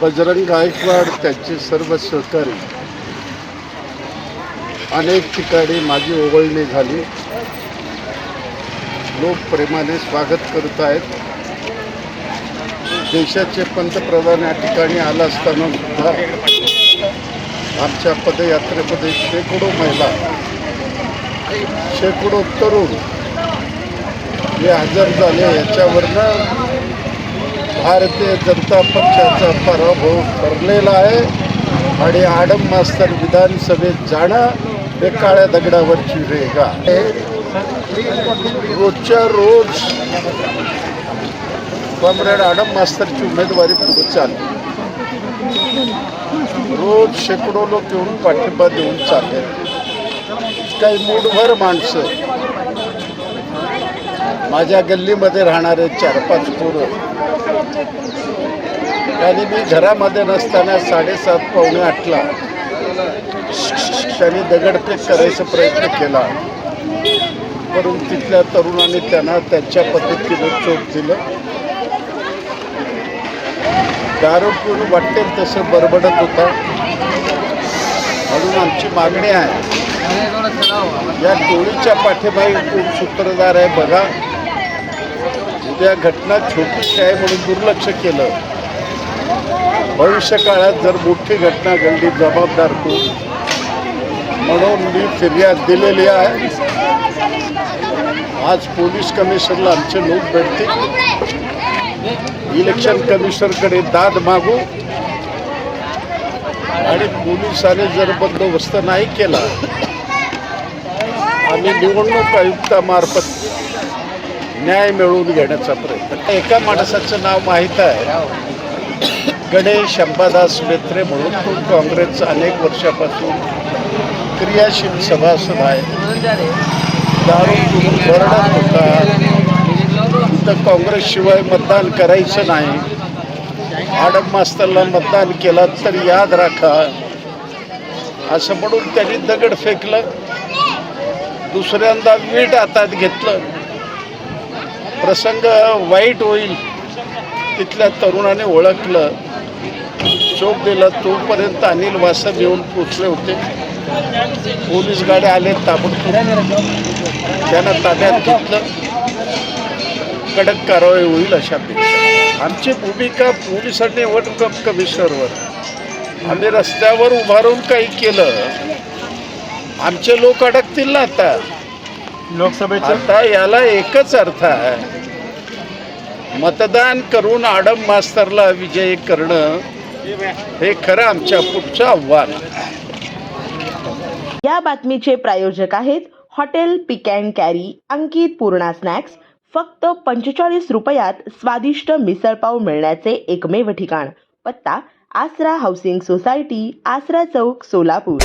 बजरंग गायकवाड त्यांचे सर्व सहकारी अनेक ठिकाणी माझी ओवळणी झाली. लोक प्रेमाने स्वागत करत आहेत. देशाचे पंतप्रधान या ठिकाणी आला असताना सुद्धा आमच्या पदयात्रेमध्ये शेकडो महिला शेकडो तरुण हे हजर झाले. याच्यावरनं भारतीय जनता पक्षाचा पराभव ठरलेला आहे. आणि आडम मास्तर विधानसभेत जाणं हे काळ्या दगडावरची रेगा रोजच्या रोज कॉम्रेड आडम मास्तरची उमेदवारी पुढे चालली. रोज शेकडो लोक येऊन पाठिंबा देऊन चालले. काही मूडभर माणसं माझ्या गल्लीमध्ये राहणारे चार पाच पोरं आणि मी घरामध्ये नसताना साडेसात पावणे आठला त्यांनी दगडफेक करायचा प्रयत्न केला. परंतु तिथल्या तरुणांनी त्यांना त्यांच्या पद्धतीने चोप दिलं. दारू पिऊन वाटेल तसं बरबडत होता. म्हणून आमची मागणी आहे. या टोळीच्या पाठीमागे कोण सूत्रधार आहे बघा. त्या घटना छोटीशी आहे म्हणून दुर्लक्ष केलं. भविष्य काळात जर मोठी घटना घडली जबाबदार तो म्हणून मी फिर्याद दिलेली आहे. आज पोलीस कमिशनरला आमचे लोक भेटतील. इलेक्शन कमिशनरकडे दाद मागू. आणि पोलिसाने जर बंदोबस्त नाही केला आम्ही निवडणूक आयुक्तामार्फत न्याय मिळवून घेण्याचा प्रयत्न. एका माणसाचं नाव माहीत आहे. गणेश अंबादास मेत्रे म्हणून तो काँग्रेसचा अनेक वर्षापासून क्रियाशील सभासद आहे. दारू पिऊन होता. तर काँग्रेसशिवाय मतदान करायचं नाही. आडम मास्तरला मतदान केलं तर याद राखा. असं म्हणून त्यांनी दगड फेकलं. दुसऱ्यांदा वीट हातात घेतलं. प्रसंग वाईट होईल तिथल्या तरुणाने ओळखलं. चोप दिला तोपर्यंत अनिल वासम येऊन पोचले होते. पोलीस गाड्या आले ताबडतोब त्यांना ताब्यात घेतलं. कडक कारवाई होईल अशा आमची भूमिका पोलिसांनी वट कप कमिशनरवर आम्ही रस्त्यावर उभारून काही केलं. आमचे लोक अडकतील ना आता. लोकसभेचं? आता याला एकच अर्थ आहे. मतदान करून आडम मास्तरला विजयी करणं हे खरं आमच्या पुढचं आव्हान या बातमीचे प्रायोजक आहेत hotel pick and carry Ankit Purna snacks. फक्त पंचेचाळीस रुपयात स्वादिष्ट मिसळपाव मिळण्याचे एकमेव ठिकाण. पत्ता आसरा हाऊसिंग सोसायटी आसरा चौक सोलापूर.